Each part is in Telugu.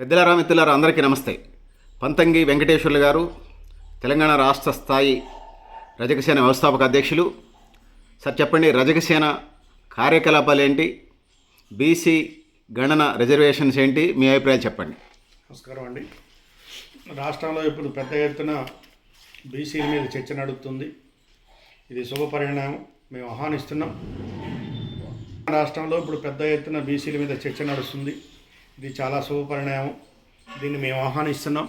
పెద్దలారా మిత్రులారా అందరికీ నమస్తే. పంతంగి వెంకటేశ్వర్లు గారు తెలంగాణ రాష్ట్ర స్థాయి రజకసేన వ్యవస్థాపక అధ్యక్షులు. సార్ చెప్పండి రజకసేన కార్యకలాపాలు ఏంటి? బీసీ గణన రిజర్వేషన్స్ ఏంటి? మీ అభిప్రాయం చెప్పండి. నమస్కారం అండి. రాష్ట్రంలో ఇప్పుడు పెద్ద ఎత్తున బీసీల మీద చర్చ నడుస్తుంది ఇది శుభ పరిణామం. మేము ఆహ్వానిస్తున్నాం. రాష్ట్రంలో ఇప్పుడు పెద్ద ఎత్తున బీసీల మీద చర్చ నడుస్తుంది. ఇది చాలా శుభ పరిణామం దీన్ని మేము ఆహ్వానిస్తున్నాం.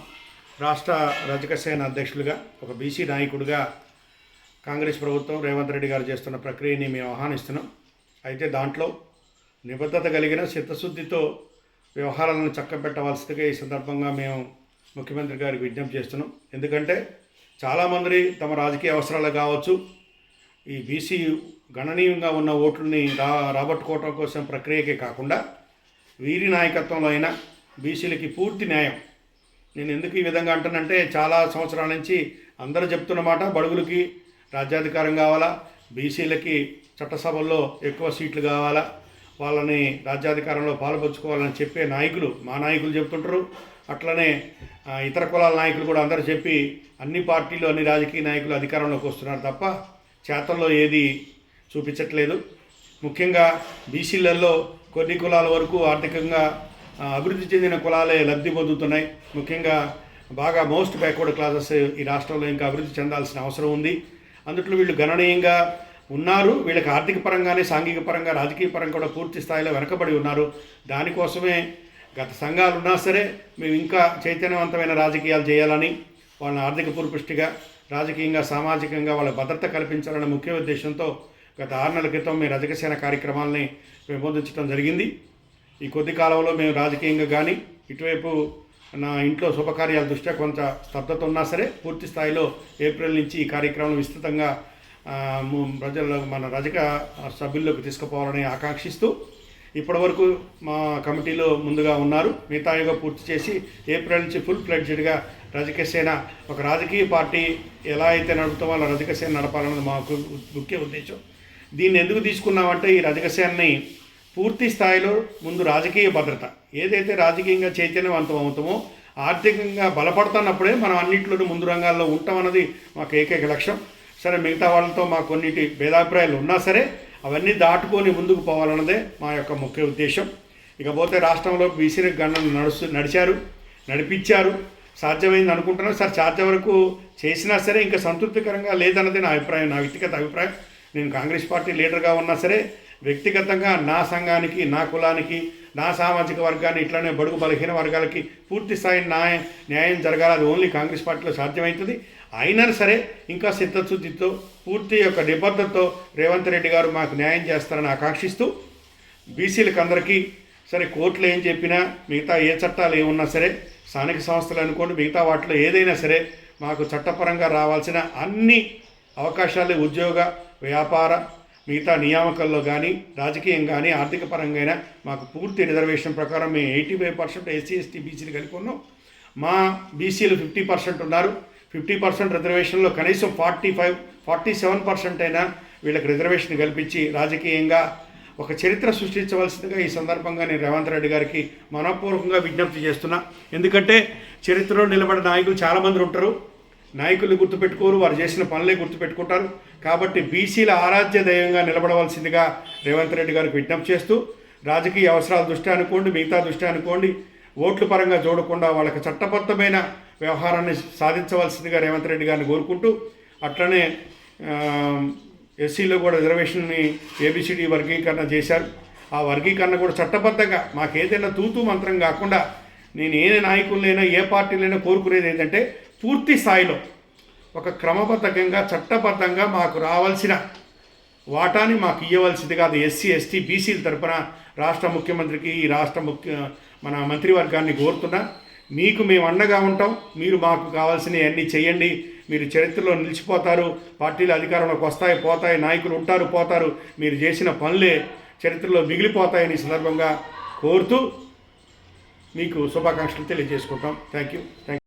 రాష్ట్ర రజక సేన అధ్యక్షులుగా ఒక బీసీ నాయకుడిగా కాంగ్రెస్ ప్రభుత్వం రేవంత్ రెడ్డి గారు చేస్తున్న ప్రక్రియని మేము ఆహ్వానిస్తున్నాం. అయితే దాంట్లో నిబద్ధత కలిగిన చిత్తశుద్ధితో వ్యవహారాలను చక్కబెట్టవలసిందిగా ఈ సందర్భంగా మేము ముఖ్యమంత్రి గారికి విజ్ఞప్తి చేస్తున్నాం. ఎందుకంటే చాలామంది తమ రాజకీయ అవసరాలు కావచ్చు ఈ బీసీ గణనీయంగా ఉన్న ఓట్లని రా రాబట్టుకోవటం కోసం ప్రక్రియకే కాకుండా వీరి నాయకత్వంలో అయినా బీసీలకి పూర్తి న్యాయం. నేను ఎందుకు ఈ విధంగా అంటానంటే చాలా సంవత్సరాల నుంచి అందరూ చెప్తున్న మాట బడుగులకి రాజ్యాధికారం కావాలా బీసీలకి చట్టసభల్లో ఎక్కువ సీట్లు కావాలా వాళ్ళని రాజ్యాధికారంలో పాల్పంచుకోవాలని చెప్పే నాయకులు మా నాయకులు చెప్తుంటారు. అట్లనే ఇతర కులాల నాయకులు కూడా అందరూ చెప్పి అన్ని పార్టీలు అన్ని రాజకీయ నాయకులు అధికారంలోకి వస్తున్నారు తప్ప చేతల్లో ఏది చూపించట్లేదు. ముఖ్యంగా బీసీలలో కొన్ని కులాల వరకు ఆర్థికంగా అభివృద్ధి చెందిన కులాలే లబ్ధి పొందుతున్నాయి. ముఖ్యంగా బాగా మోస్ట్ బ్యాక్వర్డ్ క్లాసెస్ ఈ రాష్ట్రంలో ఇంకా అభివృద్ధి చెందాల్సిన అవసరం ఉంది. అందుట్లో వీళ్ళు గణనీయంగా ఉన్నారు. వీళ్ళకి ఆర్థిక పరంగానే సాంఘిక పరంగా రాజకీయ పరంగా కూడా పూర్తి స్థాయిలో వెనకబడి ఉన్నారు. దానికోసమే గత సంఘాలు ఉన్నా సరే మేము ఇంకా చైతన్యవంతమైన రాజకీయాలు చేయాలని వాళ్ళని ఆర్థిక పురుపుష్టిగా రాజకీయంగా సామాజికంగా వాళ్ళ భద్రత కల్పించాలనే ముఖ్య ఉద్దేశంతో గత ఆరు నెలల క్రితం మేము రజకసేన కార్యక్రమాలని పెంపొందించడం జరిగింది. ఈ కొద్ది కాలంలో మేము రాజకీయంగా కానీ ఇటువైపు నా ఇంట్లో శుభకార్యాల దృష్ట్యా కొంత స్తబ్దత ఉన్నా సరే పూర్తి స్థాయిలో ఏప్రిల్ నుంచి ఈ కార్యక్రమం విస్తృతంగా ఆ, ప్రజల మన రజక సభ్యుల్లోకి తీసుకుపోవాలని ఆకాంక్షిస్తూ ఇప్పటివరకు మా కమిటీలో ముందుగా ఉన్నారు. మిగతాయుగా పూర్తి చేసి ఏప్రిల్ నుంచి ఫుల్ ఫ్లెడ్జెడ్గా రజక సేన ఒక రాజకీయ పార్టీ ఎలా అయితే నడుపుతామో అలా రజక సేన నడపాలన్నది మాకు ముఖ్య ఉద్దేశం. దీన్ని ఎందుకు తీసుకున్నామంటే ఈ రజకశాన్ని పూర్తి స్థాయిలో ముందు రాజకీయ భద్రత. ఏదైతే రాజకీయంగా చైతన్యవంతం అవుతామో ఆర్థికంగా బలపడుతున్నప్పుడే మనం అన్నింటిలోనూ ముందు రంగాల్లో ఉంటామన్నది మాకు ఏకైక లక్ష్యం. సరే మిగతా వాళ్ళతో మాకు కొన్నిటి భేదాభిప్రాయాలు ఉన్నా సరే అవన్నీ దాటుకొని ముందుకు పోవాలన్నదే మా యొక్క ముఖ్య ఉద్దేశం. ఇకపోతే రాష్ట్రంలో బీసీ గణన నడుస్తు నడిచారు నడిపించారు. సాధ్యమైంది అనుకుంటున్నాను. సార్ సాధ్య వరకు చేసినా సరే ఇంకా సంతృప్తికరంగా లేదన్నది నా అభిప్రాయం నా వ్యక్తిగత అభిప్రాయం. నేను కాంగ్రెస్ పార్టీ లీడర్గా ఉన్నా సరే వ్యక్తిగతంగా నా సంఘానికి నా కులానికి నా సామాజిక వర్గాన్ని ఇట్లానే బడుగు బలహీన వర్గాలకి పూర్తి స్థాయి న్యాయం న్యాయం జరగాలి. అది ఓన్లీ కాంగ్రెస్ పార్టీలో సాధ్యమవుతుంది. అయినా సరే ఇంకా సిద్ధశుద్ధితో పూర్తి యొక్క నిబద్ధతతో రేవంత్ రెడ్డి గారు మాకు న్యాయం చేస్తారని ఆకాంక్షిస్తూ బీసీలకు అందరికీ సరే కోర్టులు ఏం చెప్పినా మిగతా ఏ చట్టాలు ఏమున్నా సరే స్థానిక సంస్థలు అనుకోండి మిగతా వాటిలో ఏదైనా సరే మాకు చట్టపరంగా రావాల్సిన అన్ని అవకాశాలు ఉద్యోగ వ్యాపార మిగతా నియామకాల్లో కానీ రాజకీయం కానీ ఆర్థిక పరంగా మాకు పూర్తి రిజర్వేషన్ ప్రకారం మేము eighty five percent SC ST బీసీలు కలిపి ఉన్నాం. మా బీసీలు ఫిఫ్టీ పర్సెంట్ ఉన్నారు. ఫిఫ్టీ పర్సెంట్ రిజర్వేషన్లో కనీసం forty five forty seven percent అయినా వీళ్ళకి రిజర్వేషన్ కల్పించి రాజకీయంగా ఒక చరిత్ర సృష్టించవలసిందిగా ఈ సందర్భంగా నేను రేవంత్ రెడ్డి గారికి మనపూర్వకంగా విజ్ఞప్తి చేస్తున్నా. ఎందుకంటే చరిత్రలో నిలబడిన నాయకులు చాలామంది ఉంటారు. నాయకులు గుర్తుపెట్టుకోరు వారు చేసిన పనులే గుర్తుపెట్టుకుంటారు. కాబట్టి బీసీల ఆరాధ్య దైవంగా నిలబడవలసిందిగా రేవంత్ రెడ్డి గారికి విజ్ఞప్తి చేస్తూ రాజకీయ అవసరాల దృష్ట్యా అనుకోండి మిగతా దృష్ట్యా అనుకోండి ఓట్ల పరంగా చూడకుండా వాళ్ళకి చట్టబద్ధమైన వ్యవహారాన్ని సాధించవలసిందిగా రేవంత్ రెడ్డి గారిని కోరుకుంటూ అట్లనే ఎస్సీలో కూడా రిజర్వేషన్ని ఏబిసిడి వర్గీకరణ చేశారు. ఆ వర్గీకరణ కూడా చట్టబద్ధంగా మాకేదైనా తూతూ మంత్రం కాకుండా నేను ఏ నాయకులైనా ఏ పార్టీలైనా కోరుకునేది ఏంటంటే పూర్తి స్థాయిలో ఒక క్రమబద్ధంగా చట్టబద్ధంగా మాకు రావాల్సిన వాటాని మాకు ఇవ్వవలసింది కాదు. ఎస్సీ ఎస్టీ బీసీల తరపున రాష్ట్ర ముఖ్యమంత్రికి ఈ రాష్ట్ర ముఖ్య మన మంత్రివర్గాన్ని కోరుతున్నా మీకు మేము అండగా ఉంటాం. మీరు మాకు కావాల్సినవి అన్నీ చేయండి. మీరు చరిత్రలో నిలిచిపోతారు. పార్టీలు అధికారంలోకి వస్తాయి పోతాయి నాయకులు ఉంటారు పోతారు. మీరు చేసిన పనులే చరిత్రలో మిగిలిపోతాయని సందర్భంగా కోరుతూ మీకు శుభాకాంక్షలు తెలియజేసుకుంటాం. Thank you. థ్యాంక్